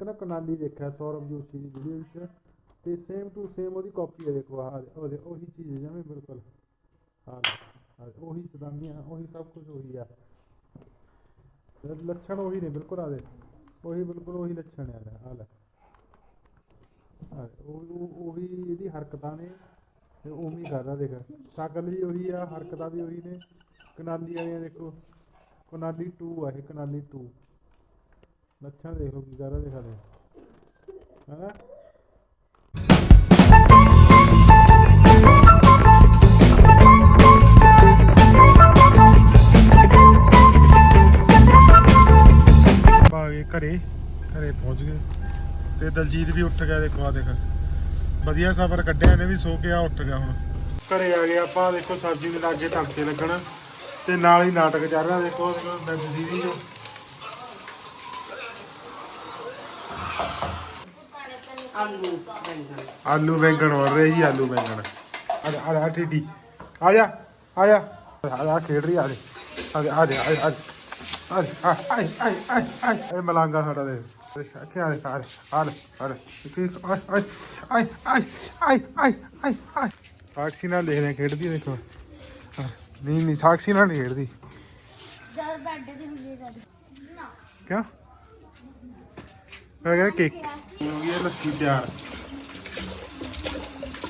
ਕਨਾਲੀ ਦੇਖਿਆ, ਸੌਰਵ ਜੋਸ਼ੀ ਦੀ ਵੀਡੀਓ ਵਿੱਚ ਤੇ ਸੇਮ ਟੂ ਸੇਮ ਉਹਦੀ ਕਾਪੀ ਹੈ ਦੇਖੋ, ਆਹ ਉਹਦੇ ਉਹੀ ਚੀਜ਼ ਹੈ ਜਿਵੇਂ ਬਿਲਕੁਲ। ਹਾਂ ਉਹੀ ਸਦਾਮੀਆਂ ਉਹੀ ਸਭ ਕੁਝ ਉਹੀ ਆ। ਲੱਛਣ ਉਹੀ ਨੇ ਬਿਲਕੁਲ ਆਦੇ ਉਹੀ ਬਿਲਕੁਲ ਉਹੀ ਲੱਛਣ ਆ ਆ ਉਹੀ ਇਹਦੀ ਹਰਕਤਾਂ ਨੇ, ਤੇ ਉਵੇਂ ਹੀ ਕਰਦਾ ਦੇਖ। ਸ਼ਕਲ ਵੀ ਉਹੀ ਆ, ਹਰਕਤਾਂ ਵੀ ਉਹੀ ਨੇ। ਕਨਾਲੀ ਵਾਲੀਆਂ ਦੇਖੋ, ਕਨਾਲੀ 2 ਆ ਇਹ ਕਨਾਲੀ 2 ਲੱਛਣ ਦੇਖ ਲਓ ਕੀ ਕਰ ਰਿਹਾ ਦਿਖਾ ਦੇ ਹੈਨਾ ਆ ਗਏ ਘਰੇ ਘਰੇ ਪਹੁੰਚ ਗਏ। ਤੇ ਦਲਜੀਤ ਵੀ ਉੱਠ ਗਿਆ, ਦੇਖੋ ਆ ਦੇਖ। ਵਧੀਆ ਸਫ਼ਰ ਕੱਢਿਆ ਇਹਨੇ ਵੀ, ਸੋ ਕੇ ਆ ਉੱਠ ਗਿਆ ਹੁਣ। ਘਰੇ ਆ ਗਏ ਆਪਾਂ, ਦੇਖੋ ਸਬਜ਼ੀ ਦੇ ਲਾਗੇ ਤੜਕੇ ਲੱਗਣਾ। ਤੇ ਨਾਲ ਹੀ ਨਾਟਕ ਚੱਲ ਰਿਹਾ, ਦੇਖੋ ਵੈਬ ਸੀਰੀਜ਼ ਆਲੂ ਬੈਂਗਣ ਆਲੂ ਬੈਂਗਣ ਹੋ ਰਹੇ ਜੀ ਆਲੂ ਬੈਂਗਣ ਆ ਜਾ ਆ ਜਾ ਟੀਡੀ ਆ ਜਾ ਆ ਜਾ ਆ ਜਾ ਖੇਡ ਰਹੀ ਆ ਜਾ ਆ ਜਾ ਆ ਜਾ ਆ ਜਾ ਆ ਜਾ ਆਏ ਆਏ ਆਏ ਆਏ ਇਹ ਮਲਾਂਗਾ ਸਾਡਾ ਦੇ ਅੱਛਾ ਆ ਜਾ ਆ ਜਾ ਆ ਜਾ ਕੀ ਆਏ ਆਏ ਆਏ ਆਏ ਆਏ ਆਏ ਆਏ ਆਏ ਸਾਕਸ਼ੀ ਨਾਲ ਦੇਖ ਰਹੇ ਖੇਡਦੀ ਹੈ ਦੇਖੋ ਹਾਂ, ਨਹੀਂ ਨਹੀਂ ਸਾਕਸ਼ੀ ਨਾਲ ਨਹੀਂ ਖੇਡਦੀ ਜਦ ਬੈੱਡ ਤੇ ਹੁੰਦੇ ਜਦ ਕਿਉਂ ਮੈਂ ਕਹਿੰਦਾ ਕੇਕ ਹੋ ਗਈ ਹੈ? ਲੱਸੀ ਤਿਆਰ।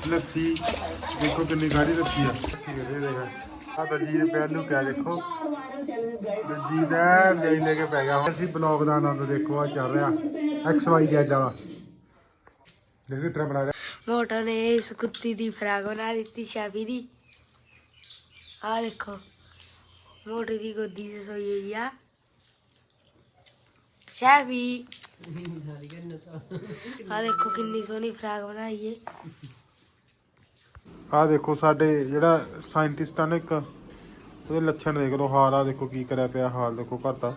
ਲੱਸੀ, ਦੇਖੋ ਕਿੰਨੀ ਗਾੜੀ ਲੱਸੀ ਆ। ਕੀ ਕਰੇ ਆ ਦਲਜੀਤ ਪਹਿਲੂ ਕਿਆ ਦੇਖੋ। ਦਲਜੀਤ ਐ ਲੈ ਲੈ ਕੇ ਪੈ ਗਿਆ। ਹੁਣ ਅਸੀਂ ਬਲੌਗ ਦਾ ਆਨੰਦ ਦੇਖੋ ਆ ਚੱਲ ਰਿਹਾ। ਐਕਸ ਵਾਈ ਜ਼ੈਡ ਵਾਲਾ। ਦੇਖੋ ਇਤਰਾ ਬਣਾ ਰਿਹਾ। ਮੋਟੋ ਨੇ ਇਸ ਕੁੱਤੀ ਦੀ ਫਰਾਕ ਬਣਾ ਦਿੱਤੀ, ਸ਼ਾਬੀ ਦੀ। ਆ ਦੇਖੋ, ਮੋਟੋ ਦੀ ਗੋਦੀ 'ਚ ਸੋਈ ਹੋਈ ਆ। ਸ਼ਾਬੀ। ਆ ਦੇਖੋ ਕਿੰਨੀ ਸੋਹਣੀ ਫਰਾਕ ਬਣਾਈ ਏ। ਆ ਦੇਖੋ ਸਾਡੇ ਜਿਹੜਾ ਸਾਇੰਟਿਸਟਾਂ ਨੇ ਇੱਕ, ਉਹਦੇ ਲੱਛਣ ਦੇਖ ਲਓ ਹਾਲ ਆ ਦੇਖੋ ਕੀ ਕਰਿਆ ਪਿਆ, ਹਾਲ ਦੇਖੋ ਘਰ ਦਾ।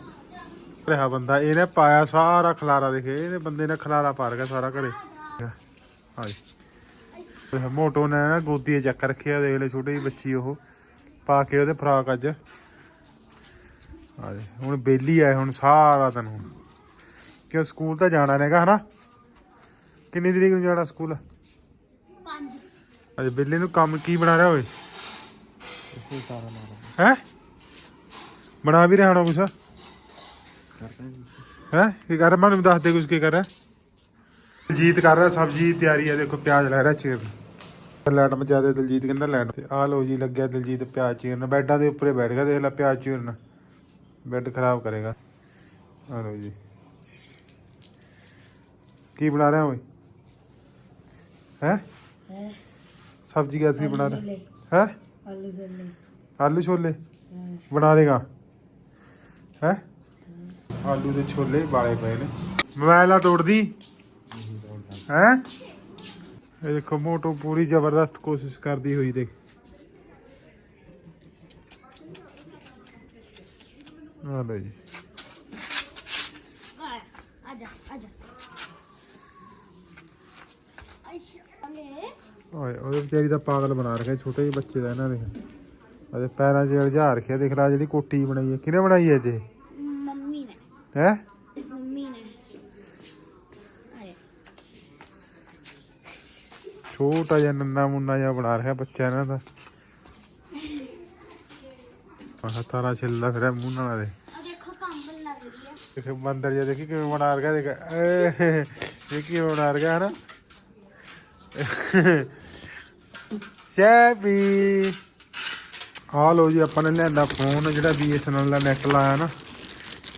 ਰਿਹਾ ਬੰਦਾ, ਇਹਨੇ ਪਾਇਆ ਸਾਰਾ ਖਲਾਰਾ, ਦੇਖੇ, ਇਹਨੇ ਬੰਦੇ ਨੇ ਖਲਾਰਾ ਪਾ ਰਖਿਆ ਸਾਰਾ ਘਰੇ। ਹਾਂਜੀ ਮੋਟੋ ਨੇ ਨਾ ਗੋਦੀ ਚੱਕ ਰੱਖਿਆ, ਦੇਖ ਲੈ ਛੋਟੀ ਜਿਹੀ ਬੱਚੀ ਉਹ, ਪਾ ਕੇ ਉਹਦੇ ਫਰਾਕ ਅੱਜ। ਹਾਂਜੀ ਹੁਣ ਬੇਲੀ ਆਏ ਹੁਣ ਸਾਰਾ ਦਿਨ ਹੁਣ। ਕਿਉਂ ਸਕੂਲ ਤਾਂ ਜਾਣਾ ਨੇਗਾ ਹਨਾ? ਕਿੰਨੀ ਤਰੀਕ ਨੂੰ ਜਾਣਾ ਸਕੂਲ? ਅਜੇ ਬਿੱਲੇ ਨੂੰ ਕੰਮ ਕੀ ਬਣਾ ਰਿਹਾ ਓਏ? ਹੈ? ਬਣਾ ਵੀ ਰਿਹਾ ਹੋਣਾ ਕੁਛ? ਹੈ? ਕੀ ਕਰ ਰਿਹਾ? ਮੈਨੂੰ ਦੱਸ ਦੇ ਕੁਛ ਕੀ ਕਰ ਰਿਹਾ? ਜੀਤ ਕਰ ਰਿਹਾ ਸਬਜ਼ੀ ਦੀ ਤਿਆਰੀ ਹੈ ਦੇਖੋ ਪਿਆਜ਼ ਲੈ ਰਿਹਾ ਚੀਰਨ ਲੈਟ ਮਚਾ ਦੇ ਦਲਜੀਤ ਕਹਿੰਦਾ ਲੈਟ। ਤੇ ਆ ਲੋ ਜੀ ਲੱਗਿਆ ਦਲਜੀਤ ਪਿਆਜ਼ ਚੀਰਨ। ਬੈੱਡਾਂ ਦੇ ਉੱਪਰੇ ਬੈਠ ਗਿਆ ਦੇਖ ਲੈ ਪਿਆਜ਼ ਚੀਰਨ। ਬੈੱਡ ਖਰਾਬ ਕਰੇਗਾ। ਆ ਲੋ ਜੀ। ਕੀ ਬਣਾ ਰਿਹਾ ਓਏ? ਹੈ? ਸਬਜ਼ੀ ਕੈਸੀ ਬਣਾ ਰਿਹਾ? ਹੈ? ਆਲੂ ਗੰਨੇ ਆਲੂ ਛੋਲੇ? ਬਣਾ ਲੇਗਾ? ਹੈ? ਆਲੂ ਦੇ ਛੋਲੇ ਵਾਲੇ ਪਏ ਨੇ। ਮੋਬਾਈਲ ਆ ਤੋੜਦੀ। ਹੈ? ਇਹ ਦੇਖੋ ਮੋਟੋ ਪੂਰੀ ਜ਼ਬਰਦਸਤ ਕੋਸ਼ਿਸ਼ ਕਰਦੀ ਹੋਈ ਦੇਖ। ਆ ਲੈ ਜੀ। ਆ ਜਾ ਆ ਜਾ। ਓਏ ਉਹਦੇ ਵਿਚਾਰੀ ਦਾ ਪਾਗਲ ਬਣਾ ਰੱਖਿਆ ਛੋਟੇ ਜਿਹੇ ਬੱਚੇ ਦਾ ਇਹਨਾਂ ਨੇ ਉਹਦੇ ਪੈਰਾਂ 'ਚ ਅਲਝਾ ਰੱਖਿਆ ਦੇਖ ਲੈ ਜਿਹੜੀ ਕੋਟੀ ਬਣਾਈ ਹੈ। ਕਿਹਨੇ ਬਣਾਈ ਹੈ ਜੇ ਮੰਮੀ ਨੇ। ਹੈ? ਮੰਮੀ ਨੇ। ਆਏ। ਛੋਟਾ ਜਿਹਾ ਨੰਨਾ ਮੁੰਨਾ ਜਿਹਾ ਬਣਾ ਰਿਹਾ ਬੱਚਾ ਇਹਨਾਂ ਦਾ ਆਹ ਤਾਰਾ ਛਿੱਲਾ ਫਿਰ ਮੂੰਹ ਨਾਲ ਦੇ ਦੇਖੋ ਕੰਬਲ ਲੱਗ ਰਹੀ ਹੈ। ਦੇਖ ਮੰਦਰ ਜਿਹਾ ਦੇਖੀ ਕਿਵੇਂ ਬਣਾ ਰਿਹਾ ਦੇਖ। ਇਹ ਕੀ ਬਣਾ ਰਿਹਾ ਹੈ ਨਾ ਸ਼ੈਪੀ ਆ ਲੋ ਜੀ ਆਪਾਂ ਨੇ ਲਿਆਂਦਾ ਫੋਨ ਜਿਹੜਾ BSNL ਦਾ ਨੈਟ ਲਾਇਆ ਨਾ।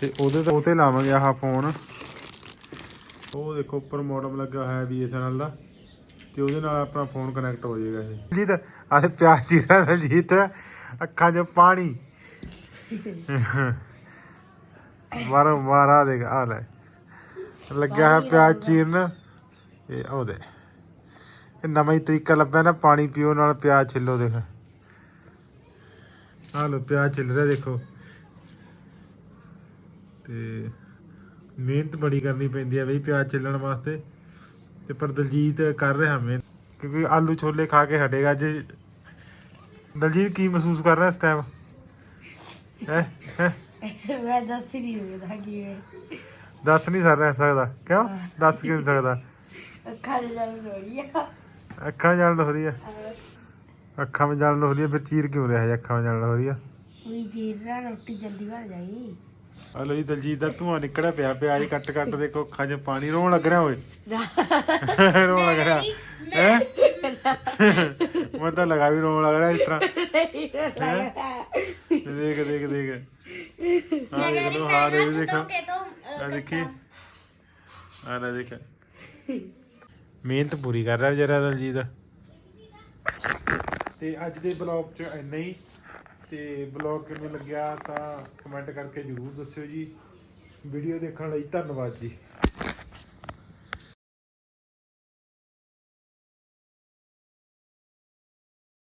ਤੇ ਉਹਦੇ ਤੇ ਉਹਤੇ ਲਾਵਾਂਗੇ ਆਹ ਫੋਨ ਉਹ ਦੇਖੋ ਉੱਪਰ ਮੋਡਮ ਲੱਗਾ ਹੋਇਆ BSNL ਦਾ। ਤੇ ਉਹਦੇ ਨਾਲ ਆਪਣਾ ਫੋਨ ਕਨੈਕਟ ਹੋ ਜਾਏਗਾ ਇਹ। ਜੀਤ ਆਹ ਪਿਆਰ ਚੀਰਾ ਦਾ ਜੀਤ ਅੱਖਾਂ 'ਚ ਪਾਣੀ। ਮਾਰੋ ਮਾਰਾ ਦੇਖ ਆ ਲੈ। ਲੱਗਿਆ ਹੈ ਪਿਆਜ ਚੀਰਨ। ਇਹ ਉਹਦੇ ਇਹ ਨਵਾਂ ਹੀ ਤਰੀਕਾ ਲੱਭਿਆ ਨਾ ਪਾਣੀ ਪੀਓ ਨਾਲ ਪਿਆਜ ਛਿੱਲੋ ਦੇਖ। ਆ ਲੋ ਪਿਆਜ ਛਿੱਲ ਰਿਹਾ ਦੇਖੋ। ਤੇ ਮਿਹਨਤ ਬੜੀ ਕਰਨੀ ਪੈਂਦੀ ਹੈ ਬਈ ਪਿਆਜ ਛਿੱਲਣ ਵਾਸਤੇ। ਤੇ ਪਰ ਦਲਜੀਤ ਕਰ ਰਿਹਾ ਮਿਹਨਤ। ਕਿਉਂਕਿ ਆਲੂ ਛੋਲੇ ਖਾ ਕੇ ਹਟੇਗਾ ਅੱਜ। ਦਲਜੀਤ ਕੀ ਮਹਿਸੂਸ ਕਰ ਰਿਹਾ ਇਸ ਟਾਈਮ ਹੈ ਹੈ? ਮੈਂ ਦੱਸ ਨਹੀਂ ਸਕਦਾ ਕਿਵੇਂ ਦੱਸ ਨਹੀਂ ਸਕਦਾ ਕਿਉਂ? ਦੱਸ ਕਿਉਂ ਨਹੀਂ ਸਕਦਾ? ਅੱਖਾਂ ਦੇ ਨਾਲ ਅੱਖਾਂ ਜਲਨ ਹੋ ਰਹੀ ਆ। ਅੱਖਾਂ ਵਿੱਚ ਜਲਨ ਹੋ ਰਹੀ ਆ ਫਿਰ ਚੀਰ ਕਿਉਂ ਰਿਹਾ ਹੈ ਅੱਖਾਂ ਵਿੱਚ ਜਲਨ ਹੋ ਰਹੀ ਆ? ਵੀ ਜੀਰਾ ਰੋਟੀ ਜਲਦੀ ਬਣ ਜਾਈ ਆ ਲੋ ਜੀ ਦਲਜੀਤ ਦਾ ਧੂਆਂ ਨਿਕਲਿਆ ਪਿਆ ਪਿਆਜ ਕੱਟ ਕੱਟ ਦੇਖੋ ਅੱਖਾਂ 'ਚ ਪਾਣੀ ਰੋਣ ਲੱਗ ਰਿਹਾ ਓਏ। ਰੋਣ ਲੱਗ ਰਿਹਾ। ਹੈ? ਮੈਂ ਤਾਂ ਲਗਾ ਵੀ ਰੋਣ ਲੱਗ ਰਿਹਾ ਇਸ ਤਰ੍ਹਾਂ। ਦੇਖ ਦੇਖ ਦੇਖ। ਆ ਦੇਖ ਲੋ ਹਾਂ ਦੇਖ ਦੇਖੋ ਆ ਦੇਖੀ। ਆ ਲੈ ਦੇਖ। ਮਿਹਨਤ ਪੂਰੀ ਕਰ ਰਿਹਾ ਵਿਚਾਰਾ ਦਲਜੀਤ। ਤੇ ਅੱਜ ਦੇ ਬਲੌਗ 'ਚ ਇੰਨਾ ਹੀ। ਤੇ ਬਲੌਗ ਕਿਵੇਂ ਲੱਗਿਆ ਤਾਂ ਕਮੈਂਟ ਕਰਕੇ ਜਰੂਰ ਦੱਸਿਓ ਜੀ। ਵੀਡੀਓ ਦੇਖਣ ਲਈ ਧੰਨਵਾਦ ਜੀ।